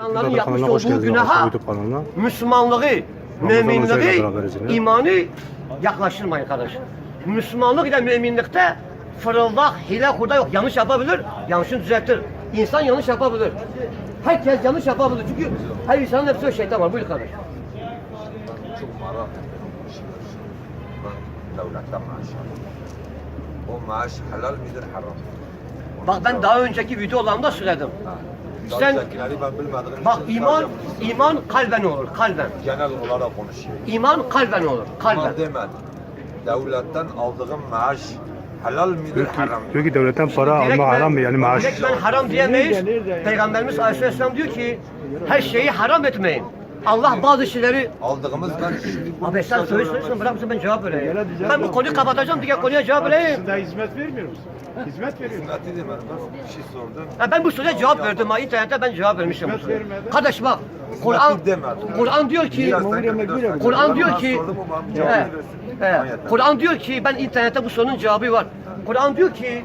İnsanların yapmış olduğu günaha. Müslümanlığı, müminliği, imanı yaklaştırmayın kardeş. Müslümanlık ile müminlikte fırıldak, hile, hurda yok. Yanlış yapabilir, yanlışını düzeltir. İnsan yanlış yapabilir. Herkes yanlış yapabilir. Çünkü her insanın hepsi şeytan var. Buyur kardeş. çok merak Ben devletten maaş. O maaş helal midir haram? Bak ben daha önceki videolarımda söyledim. Sen- ben Bak iman, iman kalben olur, kalben. genel olarak konuşuyor. İman kalben olur, kalben. İman demedi. Devletten aldığım maaş helal midir haram mıdır? diyor ki devletten para Direkt alma ben- haram mı yani maaş? Direkt ben haram diyemeyiz. Peygamberimiz Aleyhisselam diyor ki her şeyi haram etmeyin. Allah bazı şeyleri Aldığımızdan Abi sen soru soruyorsun bırak mısın ben cevap vereyim. Ben bu konuyu kapatacağım diğer konuya cevap vereyim. Aslında hizmet vermiyor musun? Hizmet veriyorsun. hizmeti demedim. Ben bir şey sordum. Ha, ben bu soruya cevap verdim ha internette ben cevap vermişim. Hizmet vermedi. Kardeş bak Kur'an. Kur'an diyor ki. Kur'an diyor Ben ki. Kur'an diyor ki ben internette bu sorunun cevabı var. Kur'an diyor ki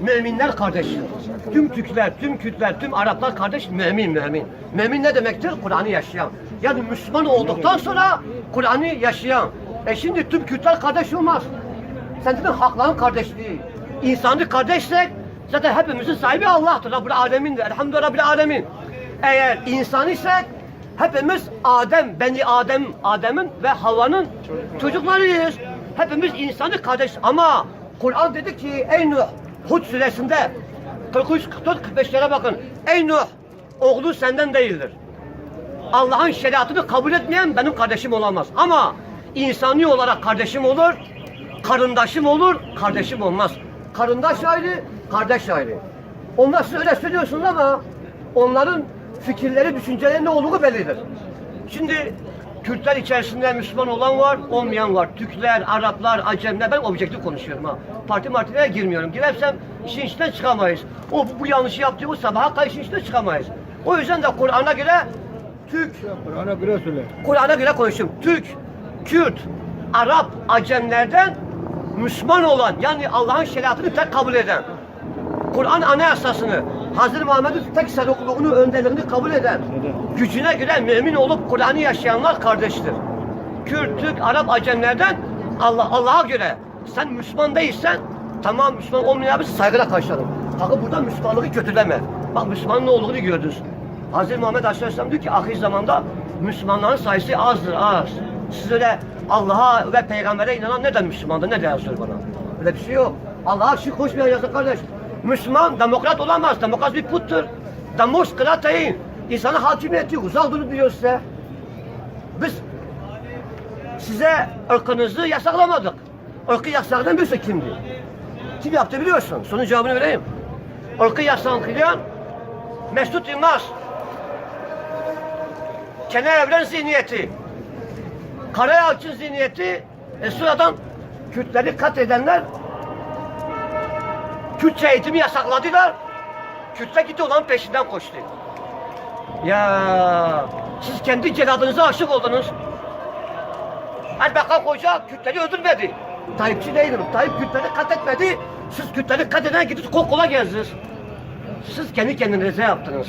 müminler kardeştir. Tüm Türkler, tüm Kürtler, tüm Araplar kardeş mümin mümin. Mümin ne demektir? Kur'an'ı yaşayan. Yani Müslüman olduktan sonra Kur'an'ı yaşayan. E şimdi tüm Kürtler kardeş olmaz. Sen dedin hakların kardeşliği. İnsanlık kardeşsek zaten hepimizin sahibi Allah'tır. Rabbül Alemin'dir. Elhamdülillah Rabbil Alemin. Eğer insan isek hepimiz Adem, Beni Adem, Adem'in ve Havva'nın çocuklarıyız. Hepimiz insanlık kardeş ama Kur'an dedi ki ey Nuh Hud suresinde 43, 44, 45'lere bakın. Ey Nuh oğlu senden değildir. Allah'ın şeriatını kabul etmeyen benim kardeşim olamaz. Ama insani olarak kardeşim olur, karındaşım olur, kardeşim olmaz. Karındaş ayrı, kardeş ayrı. Onlar siz öyle söylüyorsunuz ama onların fikirleri, düşünceleri ne olduğu bellidir. Şimdi Kürtler içerisinde Müslüman olan var, olmayan var. Türkler, Araplar, Acemler, ben objektif konuşuyorum ha. Parti martilere girmiyorum. Girersem işin içinden çıkamayız. O bu, bu yanlışı yaptı, bu sabaha kadar işin içinden çıkamayız. O yüzden de Kur'an'a göre Türk, Kur'an'a göre söyle. Kur'an'a göre konuşuyorum. Türk, Kürt, Arap, Acemlerden Müslüman olan yani Allah'ın şeriatını tek kabul eden Kur'an anayasasını Hazreti Muhammed'in tek sarıkluğunu, önderliğini kabul eden gücüne göre mümin olup Kur'an'ı yaşayanlar kardeştir. Kürt, Türk, Arap, Acemlerden Allah Allah'a göre sen Müslüman değilsen tamam Müslüman olmayan biz saygıyla karşılarım. Fakat burada Müslümanlığı kötüleme. Bak Müslümanın ne olduğunu gördünüz. Hazreti Muhammed Aleyhisselam diyor ki ahir zamanda Müslümanların sayısı azdır az. Siz öyle Allah'a ve peygambere inanan neden Müslümandır? Ne der söyle bana? Öyle bir şey yok. Allah'a şirk koşmayacaksın kardeş. Müslüman demokrat olamaz. Demokrat bir puttur. Demokratayın. İnsanın hakimiyeti uzak durun diyor size. Biz size ırkınızı yasaklamadık. Irkı yasaklayan birisi kimdi? Kim yaptı biliyorsun. Sonun cevabını vereyim. Irkı yasaklayan Mesut Yılmaz. Kenan Evren zihniyeti. Karayalçın zihniyeti. E sıradan Kürtleri katledenler Kürtçe eğitimi yasakladılar. Kürtler gitti olan peşinden koştu. Ya siz kendi celadınıza aşık oldunuz. Erbakan Hoca Kürtleri öldürmedi. Tayyipçi değilim. Tayyip Kürtleri katletmedi. Siz Kürtleri katleden gidip kol kola gezdiniz. Siz kendi kendinize yaptınız.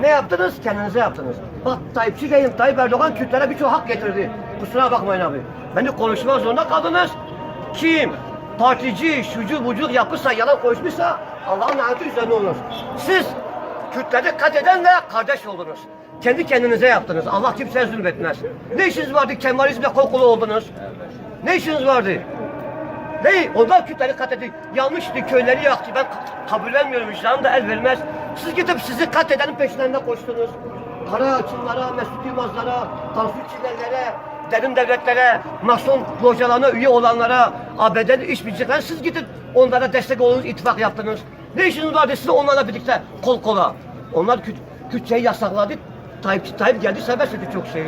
Ne yaptınız? Kendinize yaptınız. Bak Tayyipçi değilim. Tayyip Erdoğan Kürtlere birçok hak getirdi. Kusura bakmayın abi. Beni konuşmak zorunda kaldınız. Kim partici, şucu bucuk yapmışsa, yalan konuşmuşsa Allah'ın laneti üzerine olur. Siz Kürtleri katedenle kardeş oldunuz. Kendi kendinize yaptınız. Allah kimseye zulmetmez. Ne işiniz vardı Kemalizmle kol kola oldunuz? Ne işiniz vardı? Ne? Onlar Kürtleri katletti. Yanlıştı, köyleri yaktı. Ben ka- kabul vermiyorum. Vicdanım da el vermez. Siz gidip sizi katledenin peşlerinde koştunuz. Kara açınlara, Mesut Yılmazlara, Tansu Çillerlere, derin devletlere, mason localarına üye olanlara, ABD'nin iş bileceklere siz gidin onlara destek olunuz, ittifak yaptınız. Ne işiniz vardı size onlarla birlikte kol kola? Onlar Kürt, Kürtçeyi yasakladı. Tayyip, Tayyip geldi serbest etti çok şeyi.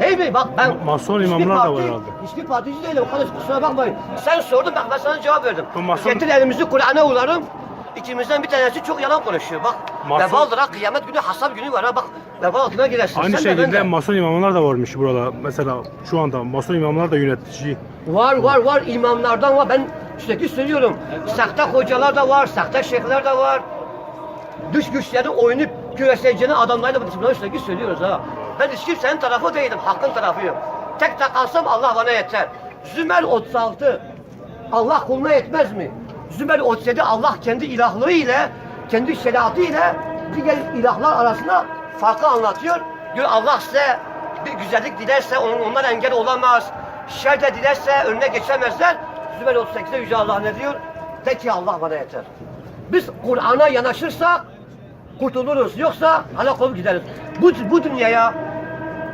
Değil mi? Bak ben... Ma- mason imamlar da parti- var herhalde. Hiçbir partici değilim. Kardeş kusura bakmayın. Sen sordun bak ben sana cevap verdim. Mason- Getir elimizi Kur'an'a ularım. İkimizden bir tanesi çok yalan konuşuyor. Bak Mason- vebaldır ha kıyamet günü hasap günü var ha bak. Vebal altına girersin. Aynı Sen de, ben şekilde de. mason imamlar da varmış burada. Mesela şu anda mason imamlar da yönetici. Var var var imamlardan var. Ben sürekli söylüyorum. Sakta hocalar da var, sakta şeyhler de var. Dış güçlerin oyunu güreşeceğini adamlarla bu disiplinler sürekli söylüyoruz ha. Ben hiç kimsenin tarafı değilim, hakkın tarafıyım. Tek tek alsam Allah bana yeter. Zümer 36. Allah kuluna yetmez mi? Zümer 37 Allah kendi ilahlığı ile, kendi şeriatı ile diğer ilahlar arasında farkı anlatıyor. Diyor Allah size bir güzellik dilerse onun, onlar engel olamaz. Şer de dilerse önüne geçemezler. Zümer 38'de Yüce Allah ne diyor? De ki Allah bana yeter. Biz Kur'an'a yanaşırsak kurtuluruz. Yoksa olup gideriz. Bu, bu dünyaya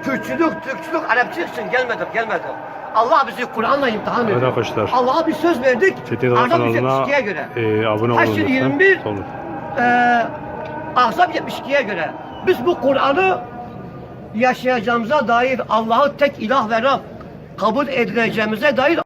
Kürtçülük, Türkçülük, Arapçılık için gelmedik, gelmedik. Allah bizi Kur'an'la imtihan ediyor. Evet arkadaşlar. Allah'a bir söz verdik. Çetin kanalına 72'ye göre. e, abone olun Haşr lütfen. 21 Olur. Eee Ahzab 72'ye göre. Biz bu Kur'an'ı yaşayacağımıza dair Allah'ı tek ilah ve Rab kabul edileceğimize dair